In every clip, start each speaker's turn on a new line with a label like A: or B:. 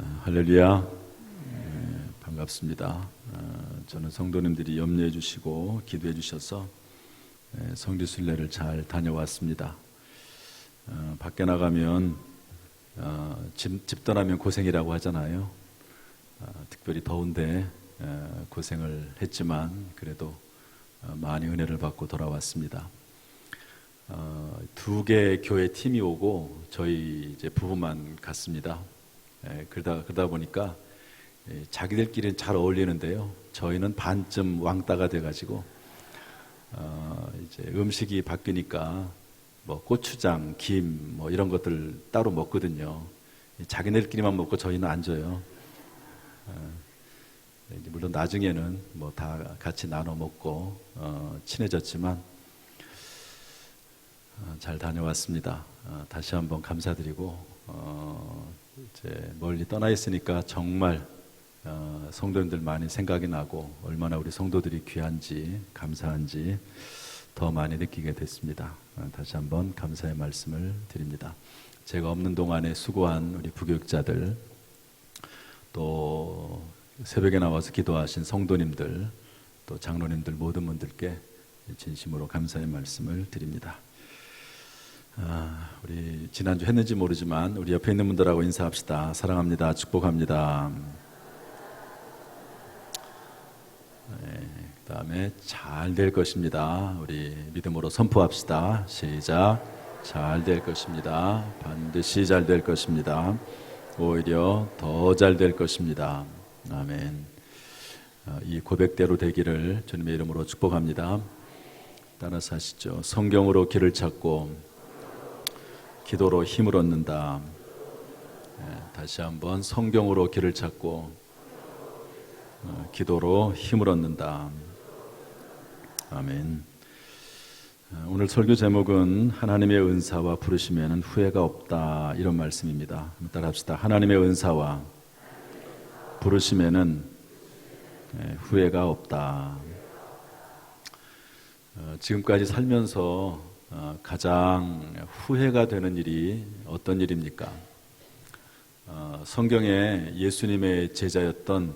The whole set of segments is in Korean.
A: 어, 할렐루야. 예, 반갑습니다. 어, 저는 성도님들이 염려해 주시고 기도해 주셔서 예, 성지 순례를 잘 다녀왔습니다. 어, 밖에 나가면 어, 집, 집 떠나면 고생이라고 하잖아요. 어, 특별히 더운데 어, 고생을 했지만 그래도 어, 많이 은혜를 받고 돌아왔습니다. 어, 두개 교회 팀이 오고 저희 이제 부부만 갔습니다. 예, 그러다 그러다 보니까 예, 자기들끼리는 잘 어울리는데요. 저희는 반쯤 왕따가 돼가지고 어, 이제 음식이 바뀌니까 뭐 고추장, 김 뭐 이런 것들 따로 먹거든요. 이 자기네들끼리만 먹고 저희는 안 줘요. 어, 물론 나중에는 뭐 다 같이 나눠 먹고 어, 친해졌지만 어, 잘 다녀왔습니다. 어, 다시 한번 감사드리고 어, 이제 멀리 떠나 있으니까 정말 어, 성도님들 많이 생각이 나고 얼마나 우리 성도들이 귀한지 감사한지 더 많이 느끼게 됐습니다. 어, 다시 한번 감사의 말씀을 드립니다. 제가 없는 동안에 수고한 우리 부교육자들 또 새벽에 나와서 기도하신 성도님들 또 장로님들 모든 분들께 진심으로 감사의 말씀을 드립니다. 아, 우리 지난주 했는지 모르지만 우리 옆에 있는 분들하고 인사합시다. 사랑합니다. 축복합니다. 네, 그다음에 잘 될 것입니다. 우리 믿음으로 선포합시다. 시작. 잘 될 것입니다. 반드시 잘 될 것입니다. 오히려 더 잘 될 것입니다. 아멘. 아, 이 고백대로 되기를 주님의 이름으로 축복합니다. 따라서 하시죠. 성경으로 길을 찾고 기도로 힘을 얻는다. 예, 다시 한번 성경으로 길을 찾고 어, 기도로 힘을 얻는다. 아멘. 어, 오늘 설교 제목은 하나님의 은사와 부르시면 후회가 없다 이런 말씀입니다. 따라합시다. 하나님의 은사와 부르시면은 예, 후회가 없다. 어, 지금까지 살면서 어, 가장 후회가 되는 일이 어떤 일입니까? 어, 성경에 예수님의 제자였던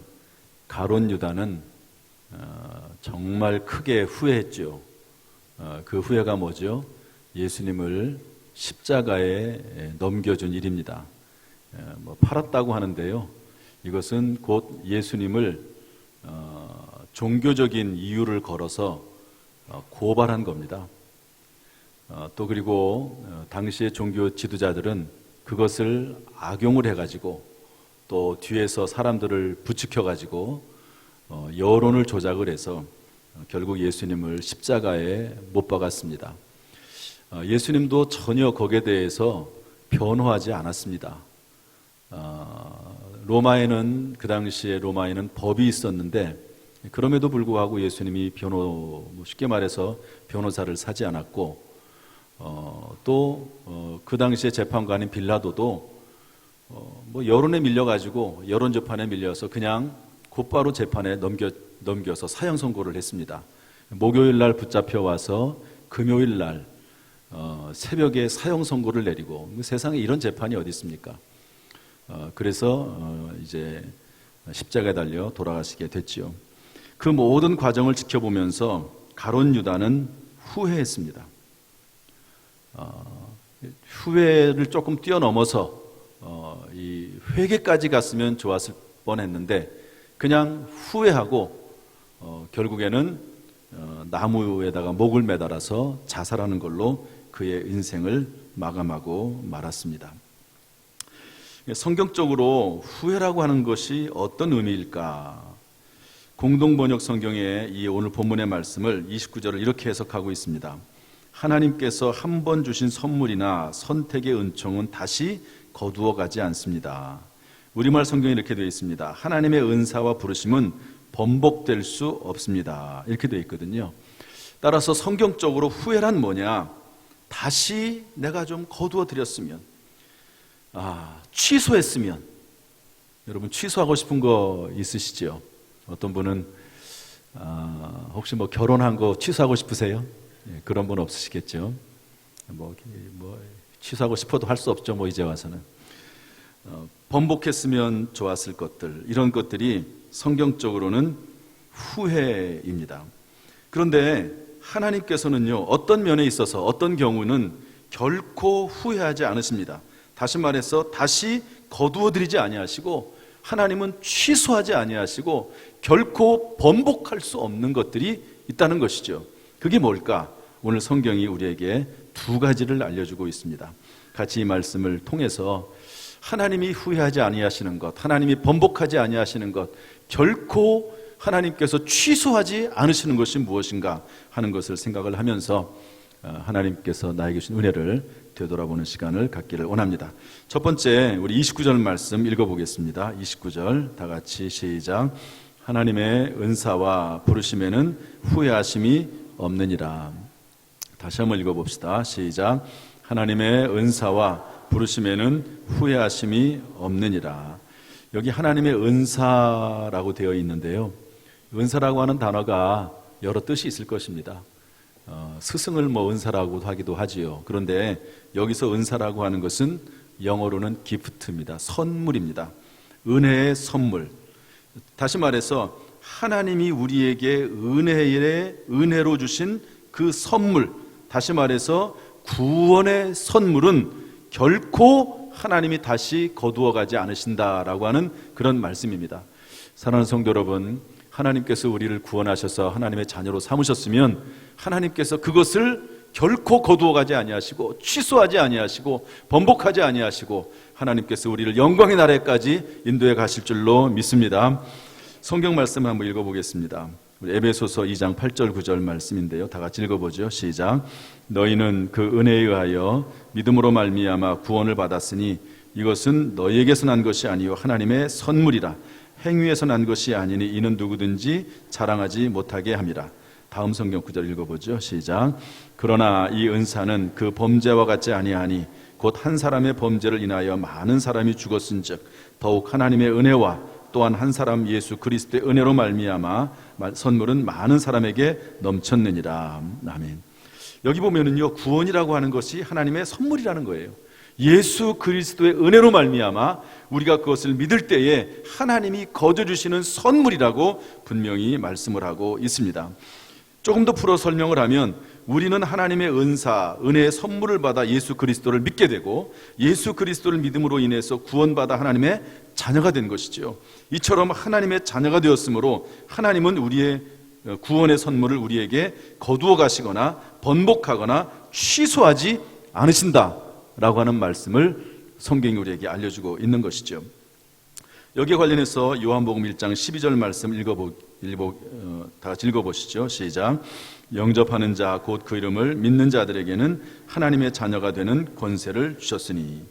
A: 가론 유다는 어, 정말 크게 후회했죠. 어, 그 후회가 뭐죠? 예수님을 십자가에 넘겨준 일입니다. 어, 뭐 팔았다고 하는데요. 이것은 곧 예수님을 어, 종교적인 이유를 걸어서 어, 고발한 겁니다. 어, 또 그리고 어, 당시의 종교 지도자들은 그것을 악용을 해가지고 또 뒤에서 사람들을 부추겨가지고 어, 여론을 조작을 해서 어, 결국 예수님을 십자가에 못 박았습니다. 어, 예수님도 전혀 거기에 대해서 변호하지 않았습니다. 어, 로마에는 그 당시에 로마에는 법이 있었는데 그럼에도 불구하고 예수님이 변호 뭐 쉽게 말해서 변호사를 사지 않았고 어, 또그 당시에 재판관인 빌라도도 어, 뭐 여론에 밀려가지고 여론 재판에 밀려서 그냥 곧바로 재판에 넘겨 넘겨서 사형 선고를 했습니다. 목요일 날 붙잡혀 와서 금요일 날 어, 새벽에 사형 선고를 내리고 세상에 이런 재판이 어디 있습니까? 어, 그래서 어, 이제 십자가에 달려 돌아가시게 됐지요. 그 모든 과정을 지켜보면서 가론 유다는 후회했습니다. 어, 후회를 조금 뛰어넘어서 어, 이 회개까지 갔으면 좋았을 뻔했는데 그냥 후회하고 어, 결국에는 어, 나무에다가 목을 매달아서 자살하는 걸로 그의 인생을 마감하고 말았습니다. 성경적으로 후회라고 하는 것이 어떤 의미일까? 공동 번역 성경의 이 오늘 본문의 말씀을 29절을 이렇게 해석하고 있습니다. 하나님께서 한 번 주신 선물이나 선택의 은총은 다시 거두어 가지 않습니다. 우리말 성경에 이렇게 되어 있습니다. 하나님의 은사와 부르심은 번복될 수 없습니다. 이렇게 되어 있거든요. 따라서 성경적으로 후회란 뭐냐? 다시 내가 좀 거두어 드렸으면, 아, 취소했으면. 여러분 취소하고 싶은 거 있으시죠? 어떤 분은 아, 혹시 뭐 결혼한 거 취소하고 싶으세요? 예, 그런 분 없으시겠죠? 뭐, 뭐 취소하고 싶어도 할 수 없죠. 뭐 이제 와서는 어, 번복했으면 좋았을 것들, 이런 것들이 성경적으로는 후회입니다. 그런데 하나님께서는요, 어떤 면에 있어서 어떤 경우는 결코 후회하지 않으십니다. 다시 말해서 다시 거두어 들이지 아니하시고 하나님은 취소하지 아니하시고 결코 번복할 수 없는 것들이 있다는 것이죠. 그게 뭘까? 오늘 성경이 우리에게 두 가지를 알려주고 있습니다. 같이 이 말씀을 통해서 하나님이 후회하지 아니하시는 것, 하나님이 번복하지 아니하시는 것, 결코 하나님께서 취소하지 않으시는 것이 무엇인가 하는 것을 생각을 하면서 어, 하나님께서 나에게 주신 은혜를 되돌아보는 시간을 갖기를 원합니다. 첫 번째, 우리 29절 말씀 읽어보겠습니다. 29절 다 같이 시작. 하나님의 은사와 부르심에는 후회하심이 없느니라. 다시 한번 읽어봅시다. 시작. 하나님의 은사와 부르심에는 후회하심이 없느니라. 여기 하나님의 은사라고 되어 있는데요. 은사라고 하는 단어가 여러 뜻이 있을 것입니다. 어, 스승을 뭐 은사라고도 하기도 하지요. 그런데 여기서 은사라고 하는 것은 영어로는 기프트입니다. 선물입니다. 은혜의 선물. 다시 말해서 하나님이 우리에게 은혜의 은혜로 주신 그 선물. 다시 말해서 구원의 선물은 결코 하나님이 다시 거두어 가지 않으신다라고 하는 그런 말씀입니다. 사랑하는 성도 여러분, 하나님께서 우리를 구원하셔서 하나님의 자녀로 삼으셨으면 하나님께서 그것을 결코 거두어 가지 아니하시고 취소하지 아니하시고 번복하지 아니하시고 하나님께서 우리를 영광의 나라에까지 인도해 가실 줄로 믿습니다. 성경 말씀 한번 읽어 보겠습니다. 우리 에베소서 2장 8절 9절 말씀인데요. 다 같이 읽어 보죠. 시작. 너희는 그 은혜에 의하여 믿음으로 말미암아 구원을 받았으니 이것은 너희에게서 난 것이 아니요 하나님의 선물이라. 행위에서 난 것이 아니니 이는 누구든지 자랑하지 못하게 함이라. 다음 성경 구절 읽어보죠. 시작. 그러나 이 은사는 그 범죄와 같지 아니하니 곧 한 사람의 범죄를 인하여 많은 사람이 죽었은즉 더욱 하나님의 은혜와 또한 한 사람 예수 그리스도의 은혜로 말미암아 선물은 많은 사람에게 넘쳤느니라. 아멘. 여기 보면은요 구원이라고 하는 것이 하나님의 선물이라는 거예요. 예수 그리스도의 은혜로 말미암아 우리가 그것을 믿을 때에 하나님이 거저 주시는 선물이라고 분명히 말씀을 하고 있습니다. 조금 더 풀어 설명을 하면 우리는 하나님의 은사, 은혜의 선물을 받아 예수 그리스도를 믿게 되고 예수 그리스도를 믿음으로 인해서 구원받아 하나님의 자녀가 된 것이죠. 이처럼 하나님의 자녀가 되었으므로 하나님은 우리의 구원의 선물을 우리에게 거두어 가시거나 번복하거나 취소하지 않으신다라고 하는 말씀을 성경이 우리에게 알려주고 있는 것이죠. 여기에 관련해서 요한복음 1장 12절 말씀 읽어보, 읽어, 어, 다 같이 읽어보시죠. 시작. 영접하는 자, 곧 그 이름을 믿는 자들에게는 하나님의 자녀가 되는 권세를 주셨으니.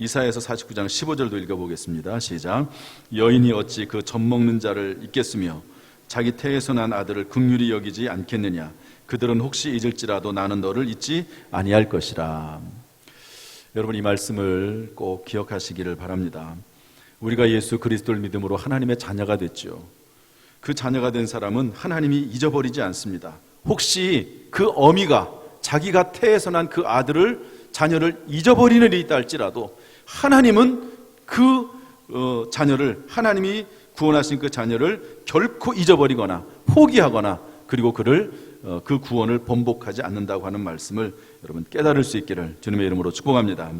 A: 이사에서 49장 15절도 읽어보겠습니다. 시작. 여인이 어찌 그 젖먹는 자를 잊겠으며 자기 태에서 난 아들을 극률이 여기지 않겠느냐. 그들은 혹시 잊을지라도 나는 너를 잊지 아니할 것이라. 여러분 이 말씀을 꼭 기억하시기를 바랍니다. 우리가 예수 그리스도를 믿음으로 하나님의 자녀가 됐죠. 그 자녀가 된 사람은 하나님이 잊어버리지 않습니다. 혹시 그 어미가 자기가 태에서 난 그 아들을 자녀를 잊어버리는 일이 있다 할지라도 하나님은 그 어, 자녀를 하나님이 구원하신 그 자녀를 결코 잊어버리거나 포기하거나 그리고 그를 어, 그 구원을 번복하지 않는다고 하는 말씀을 여러분 깨달을 수 있기를 주님의 이름으로 축복합니다.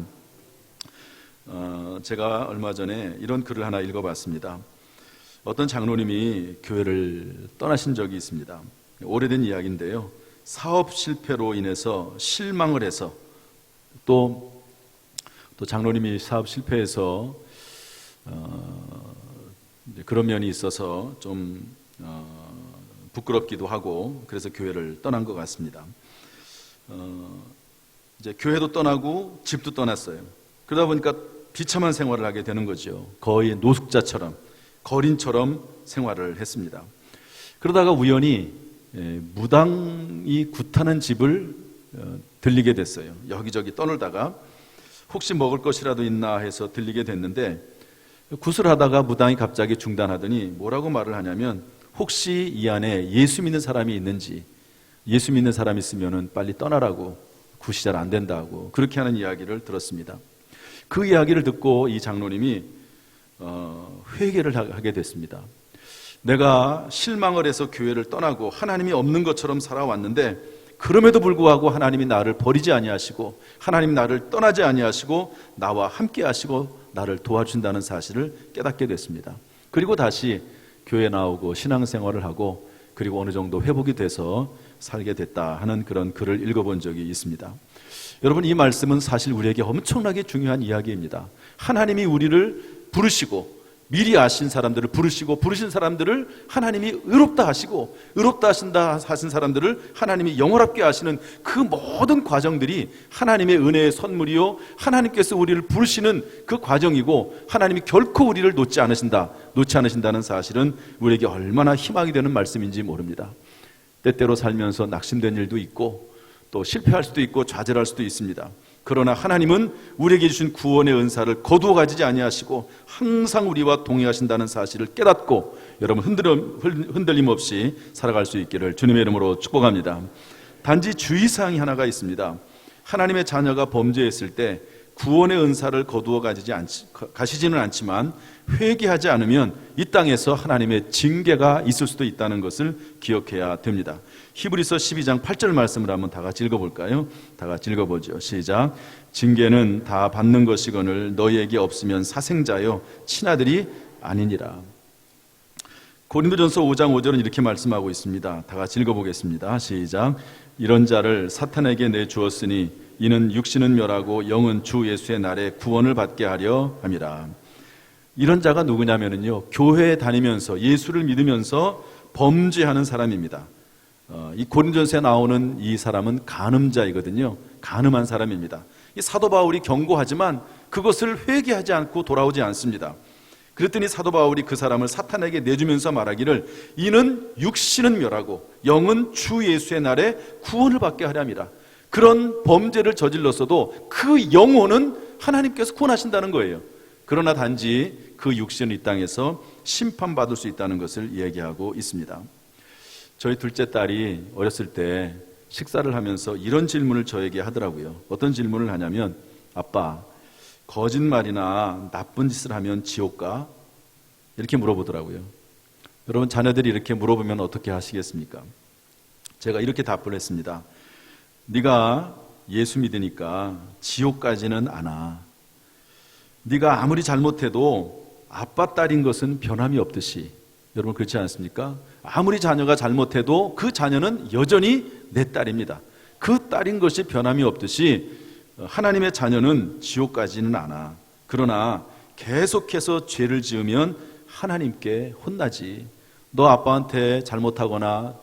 A: 어, 제가 얼마 전에 이런 글을 하나 읽어봤습니다. 어떤 장로님이 교회를 떠나신 적이 있습니다. 오래된 이야기인데요. 사업 실패로 인해서 실망을 해서 또, 또 장로님이 사업 실패해서 어, 그런 면이 있어서 좀 어, 부끄럽기도 하고 그래서 교회를 떠난 것 같습니다. 어, 이제 교회도 떠나고 집도 떠났어요. 그러다 보니까 비참한 생활을 하게 되는 거죠. 거의 노숙자처럼 거린처럼 생활을 했습니다. 그러다가 우연히 예, 무당이 굿하는 집을 어, 들리게 됐어요. 여기저기 떠놀다가 혹시 먹을 것이라도 있나 해서 들리게 됐는데 굿을 하다가 무당이 갑자기 중단하더니 뭐라고 말을 하냐면 혹시 이 안에 예수 믿는 사람이 있는지 예수 믿는 사람이 있으면 빨리 떠나라고 굿이 잘 안 된다고 그렇게 하는 이야기를 들었습니다. 그 이야기를 듣고 이 장로님이 어, 회개를 하- 하게 됐습니다. 내가 실망을 해서 교회를 떠나고 하나님이 없는 것처럼 살아왔는데 그럼에도 불구하고 하나님이 나를 버리지 아니하시고 하나님 나를 떠나지 아니하시고 나와 함께 하시고 나를 도와준다는 사실을 깨닫게 됐습니다. 그리고 다시 교회 나오고 신앙생활을 하고 그리고 어느 정도 회복이 돼서 살게 됐다 하는 그런 글을 읽어본 적이 있습니다. 여러분 이 말씀은 사실 우리에게 엄청나게 중요한 이야기입니다. 하나님이 우리를 부르시고 미리 아신 사람들을 부르시고 부르신 사람들을 하나님이 의롭다 하시고 의롭다 하신다 하신 사람들을 하나님이 영원하게 하시는 그 모든 과정들이 하나님의 은혜의 선물이요 하나님께서 우리를 부르시는 그 과정이고 하나님이 결코 우리를 놓지 않으신다 놓지 않으신다는 사실은 우리에게 얼마나 희망이 되는 말씀인지 모릅니다. 때때로 살면서 낙심된 일도 있고 또 실패할 수도 있고 좌절할 수도 있습니다. 그러나 하나님은 우리에게 주신 구원의 은사를 거두어 가지지 아니하시고 항상 우리와 동행하신다는 사실을 깨닫고 여러분 흔들림, 흔들림 없이 살아갈 수 있기를 주님의 이름으로 축복합니다. 단지 주의사항이 하나가 있습니다. 하나님의 자녀가 범죄했을 때 구원의 은사를 거두어 가지지 않지, 가시지는 않지만 회개하지 않으면 이 땅에서 하나님의 징계가 있을 수도 있다는 것을 기억해야 됩니다. 히브리서 12장 8절 말씀을 한번 다 같이 읽어볼까요? 다 같이 읽어보죠. 시작. 징계는 다 받는 것이거늘 너희에게 없으면 사생자요 친아들이 아니니라. 고린도전서 5장 5절은 이렇게 말씀하고 있습니다. 다 같이 읽어보겠습니다. 시작. 이런 자를 사탄에게 내주었으니 이는 육신은 멸하고 영은 주 예수의 날에 구원을 받게 하려 함이라. 이런 자가 누구냐면요. 교회에 다니면서 예수를 믿으면서 범죄하는 사람입니다. 어, 이 고린도전서에 나오는 이 사람은 간음자이거든요. 간음한 사람입니다. 이 사도 바울이 경고하지만 그것을 회개하지 않고 돌아오지 않습니다. 그랬더니 사도 바울이 그 사람을 사탄에게 내주면서 말하기를 이는 육신은 멸하고 영은 주 예수의 날에 구원을 받게 하렵니다. 그런 범죄를 저질렀어도 그 영혼은 하나님께서 구원하신다는 거예요. 그러나 단지 그 육신은 이 땅에서 심판받을 수 있다는 것을 얘기하고 있습니다. 저희 둘째 딸이 어렸을 때 식사를 하면서 이런 질문을 저에게 하더라고요. 어떤 질문을 하냐면, 아빠, 거짓말이나 나쁜 짓을 하면 지옥 가? 이렇게 물어보더라고요. 여러분, 자녀들이 이렇게 물어보면 어떻게 하시겠습니까? 제가 이렇게 답을 했습니다. 네가 예수 믿으니까 지옥까지는 안 와. 네가 아무리 잘못해도 아빠 딸인 것은 변함이 없듯이 여러분 그렇지 않습니까? 아무리 자녀가 잘못해도 그 자녀는 여전히 내 딸입니다. 그 딸인 것이 변함이 없듯이 하나님의 자녀는 지옥까지는 않아. 그러나 계속해서 죄를 지으면 하나님께 혼나지. 너 아빠한테 잘못하거나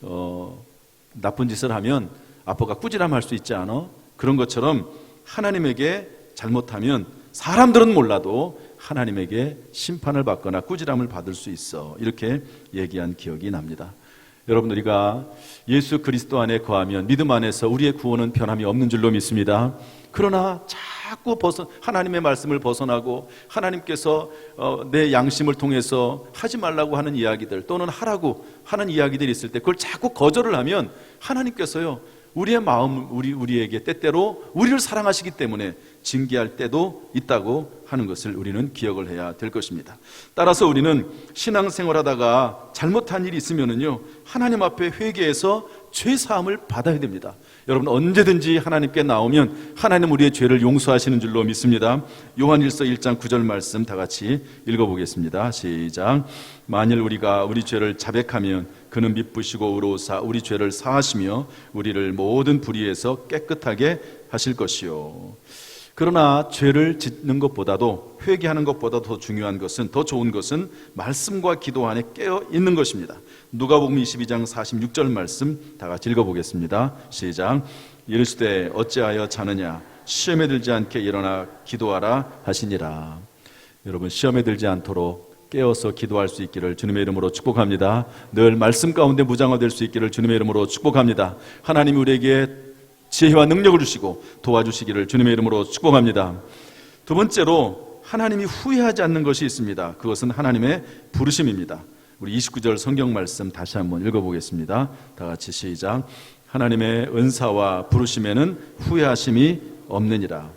A: 어, 나쁜 짓을 하면 아빠가 꾸지람할 수 있지 않아? 그런 것처럼 하나님에게 잘못하면 사람들은 몰라도 하나님에게 심판을 받거나 꾸지람을 받을 수 있어. 이렇게 얘기한 기억이 납니다. 여러분 우리가 예수 그리스도 안에 거하면 믿음 안에서 우리의 구원은 변함이 없는 줄로 믿습니다. 그러나 자꾸 벗어 하나님의 말씀을 벗어나고 하나님께서 어, 내 양심을 통해서 하지 말라고 하는 이야기들 또는 하라고 하는 이야기들이 있을 때 그걸 자꾸 거절을 하면 하나님께서요 우리의 마음 우리 우리에게 때때로 우리를 사랑하시기 때문에 징계할 때도 있다고 하는 것을 우리는 기억을 해야 될 것입니다. 따라서 우리는 신앙생활 하다가 잘못한 일이 있으면은요 하나님 앞에 회개해서 죄 사함을 받아야 됩니다. 여러분 언제든지 하나님께 나오면 하나님 우리의 죄를 용서하시는 줄로 믿습니다. 요한일서 1장 9절 말씀 다 같이 읽어보겠습니다. 시작. 만일 우리가 우리 죄를 자백하면 그는 미쁘시고 의로우사 우리 죄를 사하시며 우리를 모든 불의에서 깨끗하게 하실 것이요. 그러나 죄를 짓는 것보다도 회개하는 것보다 더 중요한 것은 더 좋은 것은 말씀과 기도 안에 깨어 있는 것입니다. 누가복음 22장 46절 말씀 다 같이 읽어 보겠습니다. 시작. 이르시되 어찌하여 자느냐 시험에 들지 않게 일어나 기도하라 하시니라. 여러분 시험에 들지 않도록 깨어서 기도할 수 있기를 주님의 이름으로 축복합니다. 늘 말씀 가운데 무장화될 수 있기를 주님의 이름으로 축복합니다. 하나님 우리에게 지혜와 능력을 주시고 도와주시기를 주님의 이름으로 축복합니다. 두 번째로 하나님이 후회하지 않는 것이 있습니다. 그것은 하나님의 부르심입니다. 우리 29절 성경 말씀 다시 한번 읽어보겠습니다. 다 같이 시작. 하나님의 은사와 부르심에는 후회하심이 없느니라.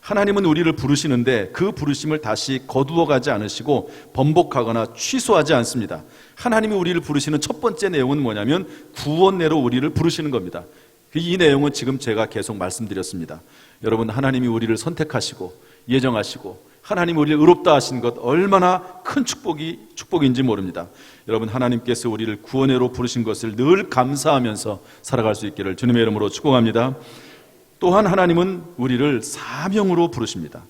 A: 하나님은 우리를 부르시는데 그 부르심을 다시 거두어 가지 않으시고 번복하거나 취소하지 않습니다. 하나님이 우리를 부르시는 첫 번째 내용은 뭐냐면 구원내로 우리를 부르시는 겁니다. 그이 내용은 지금 제가 계속 말씀드렸습니다. 여러분 하나님이 우리를 선택하시고 예정하시고 하나님 우리를 의롭다 하신 것 얼마나 큰 축복이 축복인지 모릅니다. 여러분 하나님께서 우리를 구원해로 부르신 것을 늘 감사하면서 살아갈 수 있기를 주님의 이름으로 축복합니다. 또한 하나님은 우리를 사명으로 부르십니다.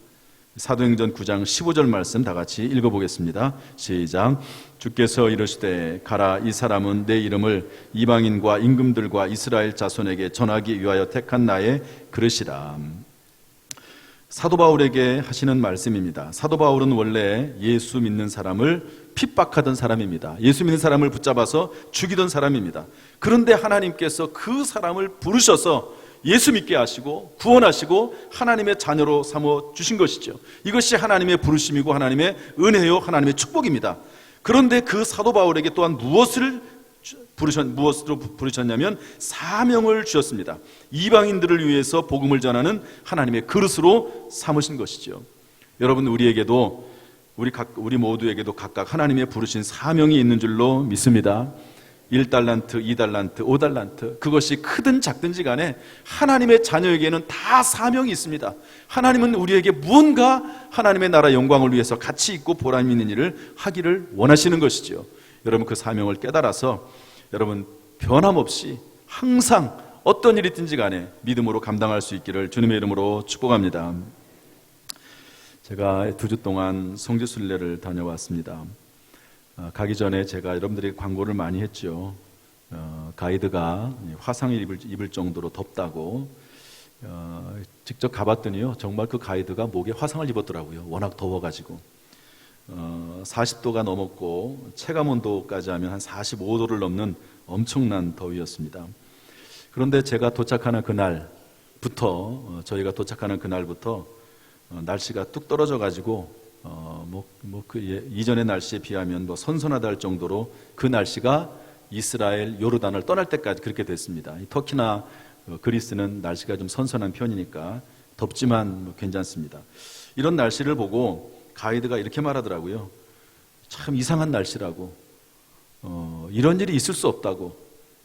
A: 사도행전 9장 15절 말씀 다 같이 읽어보겠습니다. 시작. 주께서 이르시되 가라 이 사람은 내 이름을 이방인과 임금들과 이스라엘 자손에게 전하기 위하여 택한 나의 그릇이라. 사도 바울에게 하시는 말씀입니다. 사도 바울은 원래 예수 믿는 사람을 핍박하던 사람입니다. 예수 믿는 사람을 붙잡아서 죽이던 사람입니다. 그런데 하나님께서 그 사람을 부르셔서 예수 믿게 하시고 구원하시고 하나님의 자녀로 삼어 주신 것이죠. 이것이 하나님의 부르심이고 하나님의 은혜요 하나님의 축복입니다. 그런데 그 사도 바울에게 또한 무엇을 부르셨, 무엇으로 부르셨냐면 사명을 주셨습니다. 이방인들을 위해서 복음을 전하는 하나님의 그릇으로 삼으신 것이죠. 여러분 우리에게도 우리 각 우리 모두에게도 각각 하나님의 부르신 사명이 있는 줄로 믿습니다. 1달란트, 2달란트, 5달란트 그것이 크든 작든지 간에 하나님의 자녀에게는 다 사명이 있습니다. 하나님은 우리에게 무언가 하나님의 나라 영광을 위해서 가치 있고 보람 있는 일을 하기를 원하시는 것이죠. 여러분 그 사명을 깨달아서 여러분 변함없이 항상 어떤 일이 있든지 간에 믿음으로 감당할 수 있기를 주님의 이름으로 축복합니다. 제가 두 주 동안 성지순례를 다녀왔습니다. 어, 가기 전에 제가 여러분들이 광고를 많이 했죠. 어, 가이드가 화상을 입을, 입을 정도로 덥다고 어, 직접 가봤더니요 정말 그 가이드가 목에 화상을 입었더라고요. 워낙 더워가지고 어, 40도가 넘었고 체감 온도까지 하면 한 45도를 넘는 엄청난 더위였습니다. 그런데 제가 도착하는 그날부터 어, 저희가 도착하는 그날부터 어, 날씨가 뚝 떨어져 가지고 어, 뭐, 뭐, 그, 예, 이전의 날씨에 비하면 뭐 선선하다 할 정도로 그 날씨가 이스라엘 요르단을 떠날 때까지 그렇게 됐습니다. 이 터키나 어, 그리스는 날씨가 좀 선선한 편이니까 덥지만 뭐 괜찮습니다. 이런 날씨를 보고 가이드가 이렇게 말하더라고요. 참 이상한 날씨라고. 어, 이런 일이 있을 수 없다고.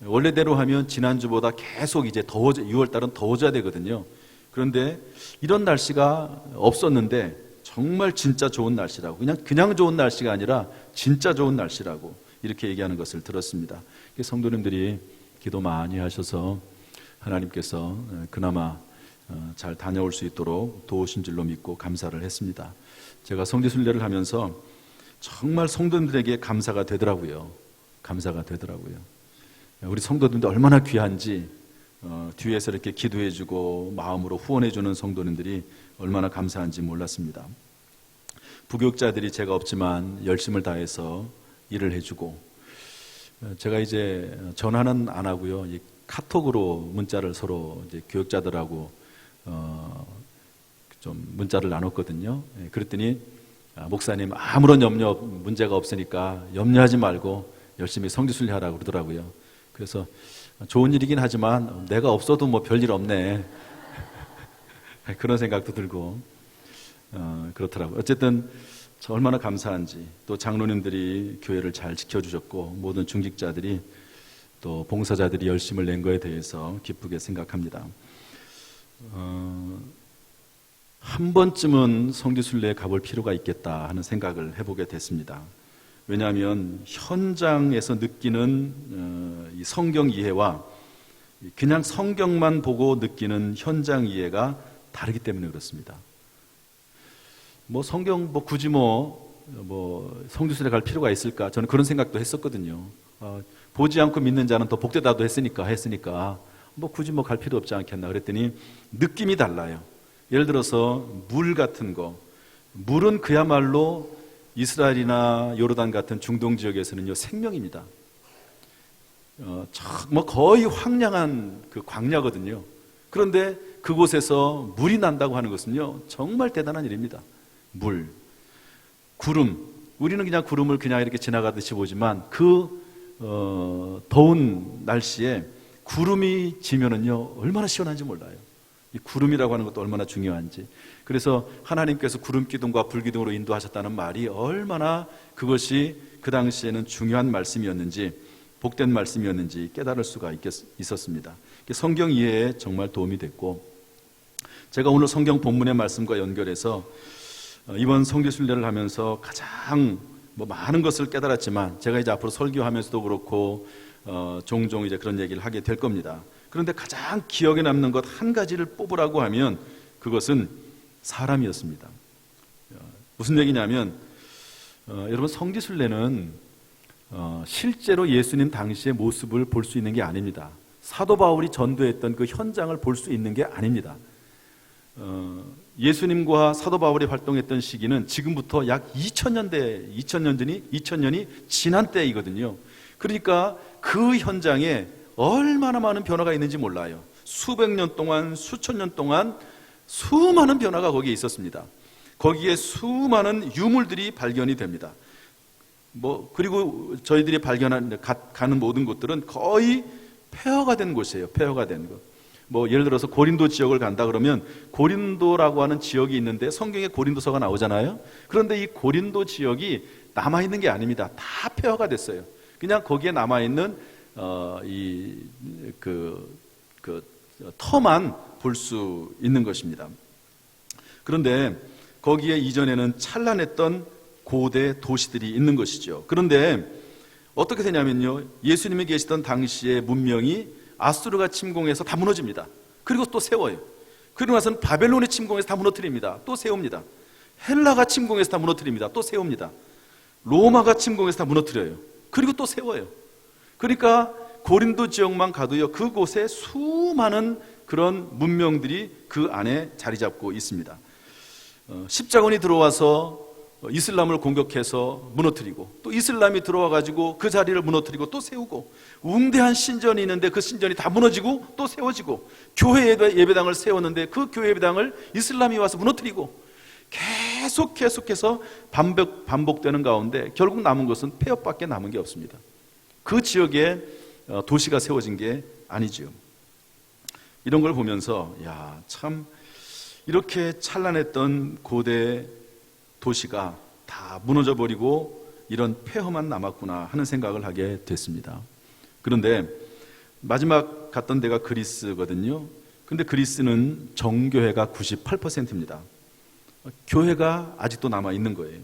A: 원래대로 하면 지난주보다 계속 이제 더워져, 6월달은 더워져야 되거든요. 그런데 이런 날씨가 없었는데 정말 진짜 좋은 날씨라고 그냥 그냥 좋은 날씨가 아니라 진짜 좋은 날씨라고 이렇게 얘기하는 것을 들었습니다. 성도님들이 기도 많이 하셔서 하나님께서 그나마 어, 잘 다녀올 수 있도록 도우신 줄로 믿고 감사를 했습니다. 제가 성지 순례를 하면서 정말 성도님들에게 감사가 되더라고요. 감사가 되더라고요. 우리 성도들도 얼마나 귀한지 어, 뒤에서 이렇게 기도해주고 마음으로 후원해주는 성도님들이 얼마나 감사한지 몰랐습니다. 부교육자들이 제가 없지만 열심을 다해서 일을 해주고 어, 제가 이제 전화는 안 하고요. 카톡으로 문자를 서로 교육자들하고 어, 좀 문자를 나눴거든요. 예, 그랬더니 아, 목사님 아무런 염려 문제가 없으니까 염려하지 말고 열심히 성지순례 하라고 그러더라고요. 그래서 좋은 일이긴 하지만 내가 없어도 뭐 별일 없네. 그런 생각도 들고 어, 그렇더라고요. 어쨌든 얼마나 감사한지 또 장로님들이 교회를 잘 지켜주셨고 모든 중직자들이 또 봉사자들이 열심을 낸 거에 대해서 기쁘게 생각합니다. 어, 한 번쯤은 성지순례에 가볼 필요가 있겠다 하는 생각을 해보게 됐습니다. 왜냐하면 현장에서 느끼는 어, 이 성경 이해와 그냥 성경만 보고 느끼는 현장 이해가 다르기 때문에 그렇습니다. 뭐 성경 뭐 굳이 뭐, 뭐 성주순에 갈 필요가 있을까? 저는 그런 생각도 했었거든요. 어, 보지 않고 믿는 자는 더 복되다도 했으니까 했으니까 뭐 굳이 뭐 갈 필요 없지 않겠나 그랬더니 느낌이 달라요. 예를 들어서 물 같은 거 물은 그야말로 이스라엘이나 요르단 같은 중동 지역에서는요 생명입니다. 어, 뭐 거의 황량한 그 광야거든요. 그런데 그곳에서 물이 난다고 하는 것은요 정말 대단한 일입니다. 물, 구름. 우리는 그냥 구름을 그냥 이렇게 지나가듯이 보지만 그 어, 더운 날씨에 구름이 지면은요 얼마나 시원한지 몰라요. 이 구름이라고 하는 것도 얼마나 중요한지. 그래서 하나님께서 구름 기둥과 불 기둥으로 인도하셨다는 말이 얼마나 그것이 그 당시에는 중요한 말씀이었는지 복된 말씀이었는지 깨달을 수가 있었습니다. 성경 이해에 정말 도움이 됐고 제가 오늘 성경 본문의 말씀과 연결해서 어, 이번 성교 순례를 하면서 가장 뭐 많은 것을 깨달았지만 제가 이제 앞으로 설교하면서도 그렇고 어, 종종 이제 그런 얘기를 하게 될 겁니다. 그런데 가장 기억에 남는 것 한 가지를 뽑으라고 하면 그것은 사람이었습니다. 어, 무슨 얘기냐면 어, 여러분 성지순례는 어, 실제로 예수님 당시의 모습을 볼 수 있는 게 아닙니다. 사도 바울이 전도했던 그 현장을 볼 수 있는 게 아닙니다. 어, 예수님과 사도 바울이 활동했던 시기는 지금부터 약 2000년대, 2000년 전이 2000년이 지난 때이거든요. 그러니까 그 현장에 얼마나 많은 변화가 있는지 몰라요. 수백 년 동안, 수천 년 동안 수많은 변화가 거기에 있었습니다. 거기에 수많은 유물들이 발견이 됩니다. 뭐 그리고 저희들이 발견한 가, 가는 모든 곳들은 거의 폐허가 된 곳이에요. 폐허가 된 곳. 뭐 예를 들어서 고린도 지역을 간다 그러면 고린도라고 하는 지역이 있는데 성경에 고린도서가 나오잖아요. 그런데 이 고린도 지역이 남아 있는 게 아닙니다. 다 폐허가 됐어요. 그냥 거기에 남아 있는 어, 이그 그 터만 볼 수 있는 것입니다. 그런데 거기에 이전에는 찬란했던 고대 도시들이 있는 것이죠. 그런데 어떻게 되냐면요. 예수님이 계시던 당시의 문명이 아수르가 침공해서 다 무너집니다. 그리고 또 세워요. 그리고 나서는 바벨론이 침공해서 다 무너뜨립니다. 또 세웁니다. 헬라가 침공해서 다 무너뜨립니다. 또 세웁니다. 로마가 침공해서 다 무너뜨려요. 그리고 또 세워요. 그러니까 고린도 지역만 가도요. 그곳에 수많은 그런 문명들이 그 안에 자리 잡고 있습니다. 어, 십자군이 들어와서 이슬람을 공격해서 무너뜨리고 또 이슬람이 들어와 가지고 그 자리를 무너뜨리고 또 세우고 웅대한 신전이 있는데 그 신전이 다 무너지고 또 세워지고 교회 예배당을 세웠는데 그 교회 예배당을 이슬람이 와서 무너뜨리고 계속 계속해서 반복 반복되는 가운데 결국 남은 것은 폐업밖에 남은 게 없습니다. 그 지역에 어, 도시가 세워진 게 아니지요. 이런 걸 보면서 야 참 이렇게 찬란했던 고대 도시가 다 무너져 버리고 이런 폐허만 남았구나 하는 생각을 하게 됐습니다. 그런데 마지막 갔던 데가 그리스거든요. 근데 그리스는 정교회가 98%입니다. 교회가 아직도 남아 있는 거예요.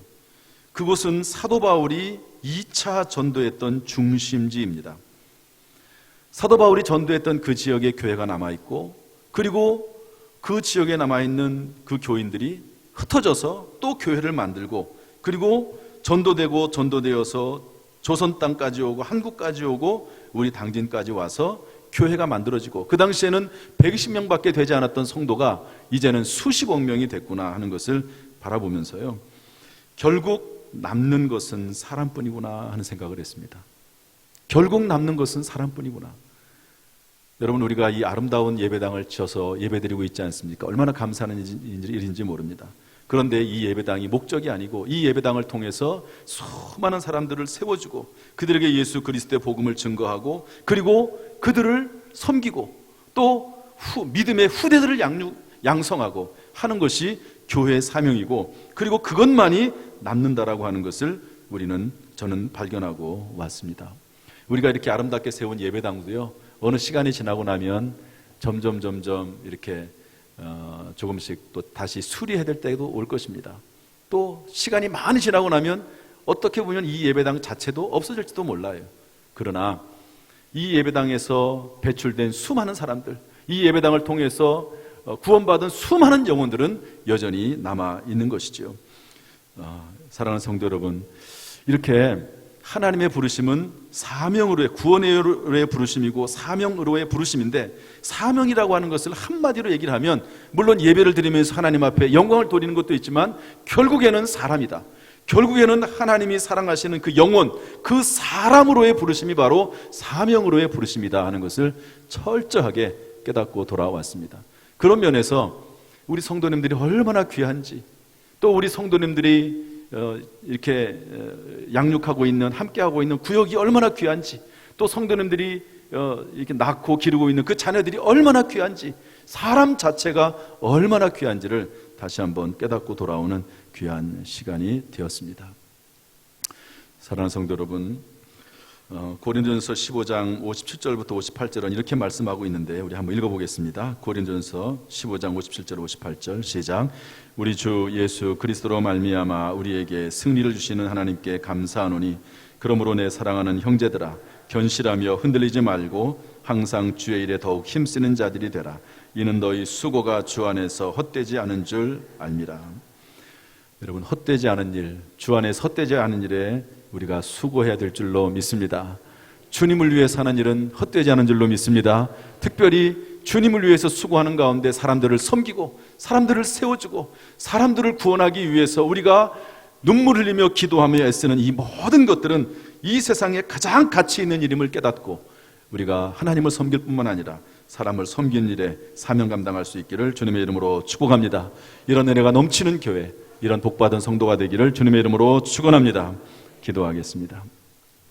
A: 그곳은 사도 바울이 2차 전도했던 중심지입니다. 사도 바울이 전도했던 그 지역에 교회가 남아 있고 그리고 그 지역에 남아 있는 그 교인들이 흩어져서 또 교회를 만들고 그리고 전도되고 전도되어서 조선 땅까지 오고 한국까지 오고 우리 당진까지 와서 교회가 만들어지고 그 당시에는 120명밖에 되지 않았던 성도가 이제는 수십억 명이 됐구나 하는 것을 바라보면서요. 결국 남는 것은 사람뿐이구나 하는 생각을 했습니다. 결국 남는 것은 사람뿐이구나. 여러분 우리가 이 아름다운 예배당을 지어서 예배드리고 있지 않습니까? 얼마나 감사하는 일인지 모릅니다. 그런데 이 예배당이 목적이 아니고 이 예배당을 통해서 수많은 사람들을 세워주고 그들에게 예수 그리스도의 복음을 증거하고 그리고 그들을 섬기고 또 후, 믿음의 후대들을 양육, 양성하고 하는 것이 교회의 사명이고 그리고 그것만이 남는다라고 하는 것을 우리는 저는 발견하고 왔습니다. 우리가 이렇게 아름답게 세운 예배당도요 어느 시간이 지나고 나면 점점 점점 이렇게 어, 조금씩 또 다시 수리해야 될 때도 올 것입니다. 또 시간이 많이 지나고 나면 어떻게 보면 이 예배당 자체도 없어질지도 몰라요. 그러나 이 예배당에서 배출된 수많은 사람들, 이 예배당을 통해서 어, 구원받은 수많은 영혼들은 여전히 남아 있는 것이죠. 어, 사랑하는 성도 여러분, 이렇게 하나님의 부르심은 사명으로의 구원의 부르심이고 사명으로의 부르심인데 사명이라고 하는 것을 한마디로 얘기를 하면 물론 예배를 드리면서 하나님 앞에 영광을 돌리는 것도 있지만 결국에는 사람이다. 결국에는 하나님이 사랑하시는 그 영혼, 그 사람으로의 부르심이 바로 사명으로의 부르심이다 하는 것을 철저하게 깨닫고 돌아왔습니다. 그런 면에서 우리 성도님들이 얼마나 귀한지 또 우리 성도님들이 어, 이렇게 어, 양육하고 있는 함께하고 있는 구역이 얼마나 귀한지 또 성도님들이 어, 이렇게 낳고 기르고 있는 그 자녀들이 얼마나 귀한지 사람 자체가 얼마나 귀한지를 다시 한번 깨닫고 돌아오는 귀한 시간이 되었습니다. 사랑하는 성도 여러분, 어, 고린도전서 15장 57절부터 58절은 이렇게 말씀하고 있는데 우리 한번 읽어보겠습니다. 고린도전서 15장 57절 58절 시작. 우리 주 예수 그리스도로 말미암아 우리에게 승리를 주시는 하나님께 감사하노니 그러므로 내 사랑하는 형제들아 견실하며 흔들리지 말고 항상 주의 일에 더욱 힘쓰는 자들이 되라. 이는 너희 수고가 주 안에서 헛되지 않은 줄 알미라. 여러분 헛되지 않은 일, 주 안에서 헛되지 않은 일에 우리가 수고해야 될 줄로 믿습니다. 주님을 위해 사는 일은 헛되지 않은 줄로 믿습니다. 특별히 주님을 위해서 수고하는 가운데 사람들을 섬기고 사람들을 세워주고 사람들을 구원하기 위해서 우리가 눈물 흘리며 기도하며 애쓰는 이 모든 것들은 이 세상에 가장 가치 있는 일임을 깨닫고 우리가 하나님을 섬길 뿐만 아니라 사람을 섬기는 일에 사명 감당할 수 있기를 주님의 이름으로 축복합니다. 이런 은혜가 넘치는 교회, 이런 복받은 성도가 되기를 주님의 이름으로 축원합니다. 기도하겠습니다.